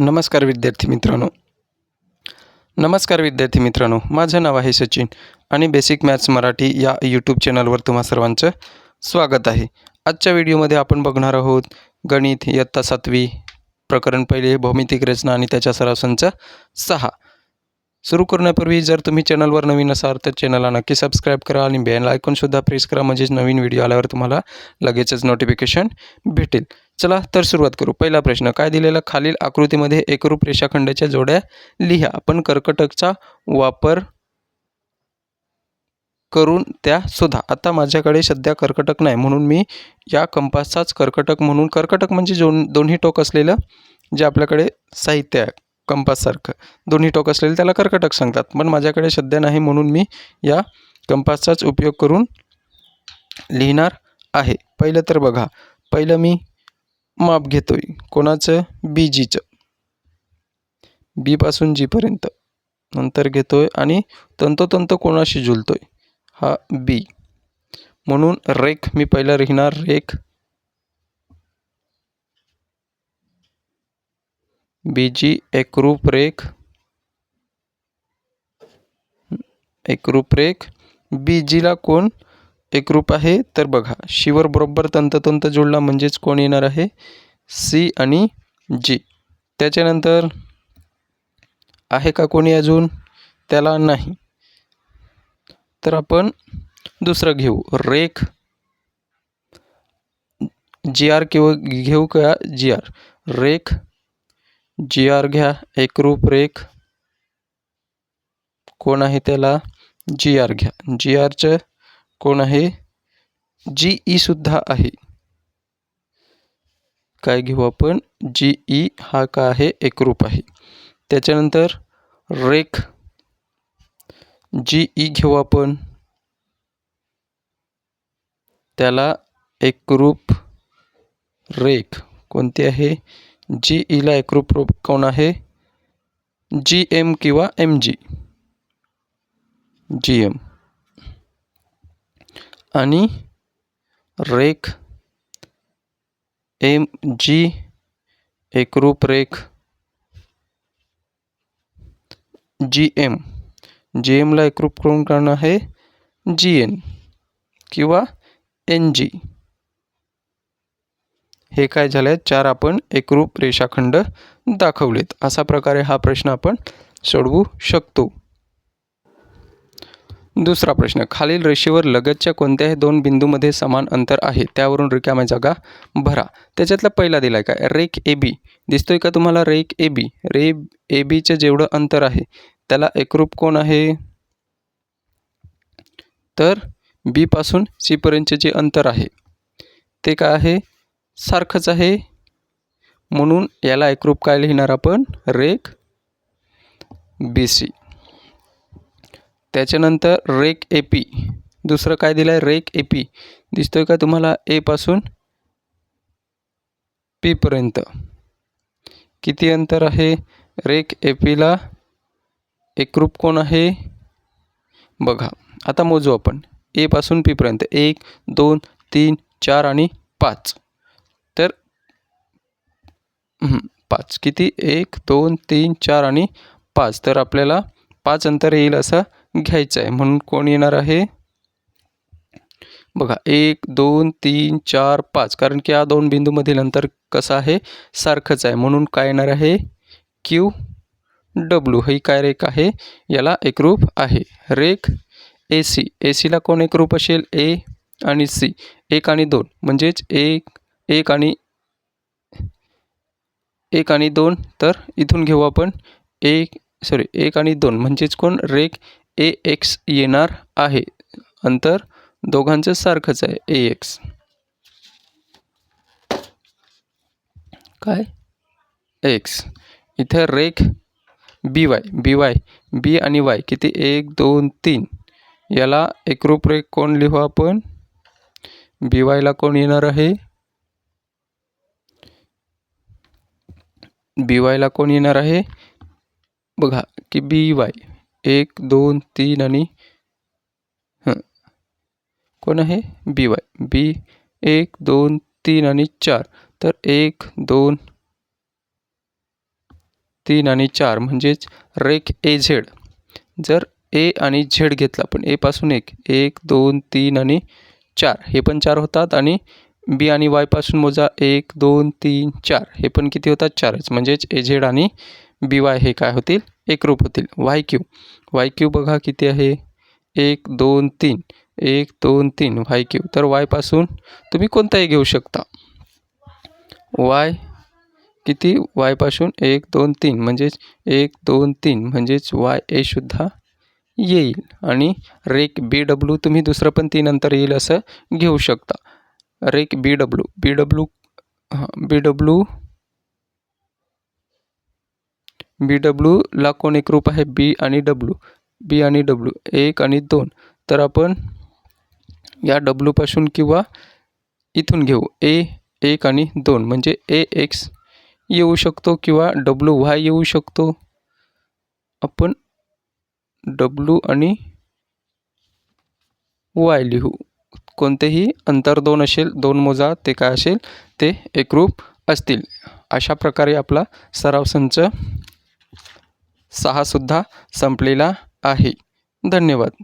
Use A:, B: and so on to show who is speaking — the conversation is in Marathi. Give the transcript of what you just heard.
A: नमस्कार विद्यार्थी मित्रांनो. नमस्कार विद्यार्थी मित्रांनो माझं नाव आहे सचिन आणि बेसिक मॅथ्स मराठी या यूट्यूब चॅनलवर तुम्हा सर्वांचं स्वागत आहे. आजच्या व्हिडिओमध्ये आपण बघणार आहोत गणित इयत्ता सातवी प्रकरण पहिले भौमितिक रचना आणि त्याच्या सरासंचा सहा. सुरू करण्यापूर्वी जर तुम्ही चॅनलवर नवीन असाल तर चॅनलला नक्की सबस्क्राईब करा आणि बेल आयकॉनसुद्धा प्रेस करा. म्हणजेच नवीन व्हिडिओ आल्यावर तुम्हाला लगेचच नोटिफिकेशन भेटेल. चला तर सुरुवात करू. पहिला प्रश्न काय दिलेला खालील आकृतीमध्ये एकरूप रेषाखंडाच्या जोड्या? लिहा. आपण कर्कटकचा वापर करून त्या शोधा. आता माझ्याकडे सध्या कर्कटक नाही म्हणून मी या कंपासचाच कर्कटक म्हणून कर्कटक म्हणजे जो दोन्ही टोक असलेलं जे आपल्याकडे साहित्य आहे. कंपाससारखं. दोन्ही टोक असलेलं त्याला कर्कटक सांगतात. पण माझ्याकडे सध्या नाही म्हणून मी या कंपासचाच उपयोग करून लिहिणार आहे. पहिलं तर बघा. पहिलं मी माप घेतोय. कोणाचं? बी जीचं बीपासून जीपर्यंत नंतर घेतोय आणि तंतोतंत कोणाशी जुळतोय हा बी म्हणून रेख मी पहिला लिहिणार. रेख बीजी एक रेख एकरूप रेख बीजीला कोण एकरूप आहे तर बघा. शिवर बरोबर तंततंत जोडला म्हणजेच कोण येणार आहे? सी आणि जी त्याच्यानंतर आहे का कोणी अजून? त्याला नाही. तर आपण दुसरं घेऊ. रेख. जी आर किंवा घेऊ का जी आर रेख. जी आर घ्या. एकरूप रेख कोण आहे त्याला? जी आर घ्या. जी आरचं कोण आहे? जी ई सुद्धा आहे. काय घेऊ आपण? जी ई हा का आहे? एकरूप आहे. त्याच्यानंतर रेख. जी ई घेऊ आपण. त्याला एकरूप रेख. कोणती आहे? जी ईला एकरूप रूप कोण आहे? जी एम किंवा एम जी? जी एम आणि रेख एम जी एकरूप रेख जी एम जी एमला एकरूप करून करणं आहे? जी एन किंवा एन जी. हे काय झालं आहे चार आपण एकरूप रेषाखंड दाखवलेत. अशा प्रकारे हा प्रश्न आपण सोडवू शकतो. दुसरा प्रश्न खालील रेषेवर लगतच्या कोणत्याही दोन बिंदूमध्ये समान अंतर आहे त्यावरून रिकाम्या जागा भरा. त्याच्यातला पहिला दिला आहे काय? रेक ए बी. दिसतोय का तुम्हाला रेक ए बी? रे ए बीचं जेवढं अंतर आहे त्याला एकरूप कोण आहे? तर बीपासून सीपर्यंतचे जे अंतर आहे ते काय आहे? सारखंच आहे. म्हणून याला एकरूप काय लिहिणार आपण? रेक बी सी त्याच्यानंतर रेक ए पी दुसरं काय दिलं आहे रेक ए पी दिसतोय का तुम्हाला? एपासून पीपर्यंत किती अंतर आहे? रेक ए पीला एकरूप कोण आहे? बघा. आता मोजू आपण. एपासून पीपर्यंत एक दोन तीन चार आणि पाच. पाच. किती? एक दोन तीन चार आणि पाच. तर आपल्याला पाच अंतर येईल असं घ्यायचं आहे. म्हणून कोण येणार आहे? बघा एक दोन तीन चार पाच. कारण की या दोन बिंदूमधील अंतर कसं आहे? सारखंच आहे. म्हणून काय येणार आहे? क्यू डब्ल्यू ही काय रेख आहे? याला एकरूप आहे. रेख ए सी ए सीला कोण एकरूप असेल? ए आणि सी एक आणि दोन. म्हणजेच एक एक आणि एक आणि दोन तर इथून घेऊ आपण. एक सॉरी एक आणि दोन. म्हणजेच कोण? रेक ए एक्स येणार आहे. अंतर दोघांचं सारखंच आहे. A X. काय? एक्स. इथं rake B Y B Y B आणि वाय. किती? एक दोन तीन. याला एकरूप रेक कोण लिहू आपण? बी वायला कोण येणार आहे? बी वायला कोण येणार आहे? बघा की बी वाय. एक दोन तीन आणि हं. कोण आहे? बी वाय. बी एक दोन तीन आणि चार. तर एक दोन तीन आणि चार म्हणजेच रेक ए झेड. जर ए आणि झेड घेतला पण एपासून एक. एक दोन तीन आणि चार. हे पण चार होतात आणि बी आणि वायपासून मोजा एक दोन तीन चार. हे पण किती होतात? चारच. म्हणजेच ए झेड आणि बी वाय हे काय होतील? एकरूप होतील. वाय क्यू वाय क्यू बघा किती आहे? एक दोन तीन. एक दोन तीन. वाय क्यू तर वायपासून तुम्ही कोणताही घेऊ शकता. वाय किती? वायपासून एक दोन तीन. म्हणजेच एक दोन तीन. म्हणजेच वाय एसुद्धा येईल. आणि रेक बी डब्ल्यू तुम्ही दुसरं पण तीन नंतर येईल असं घेऊ शकता. रेक बी डब्ल्यू बी डब्ल्यू हां बी डब्ल्यू बी डब्ल्यूला कोण एकरूप आहे? बी आणि डब्ल्यू बी आणि डब्ल्यू एक आणि दोन. तर आपण या डब्ल्यूपासून किंवा इथून घेऊ. ए एक आणि दोन म्हणजे ए एक्स येऊ शकतो किंवा डब्ल्यू वाय येऊ शकतो. आपण डब्ल्यू आणि वाय लिहू. कोणतेही अंतर दोन असेल दोन मोजा ते काय असेल ते एकरूप असतील. अशा प्रकारे आपला सराव संच सहासुद्धा संपलेला आहे. धन्यवाद.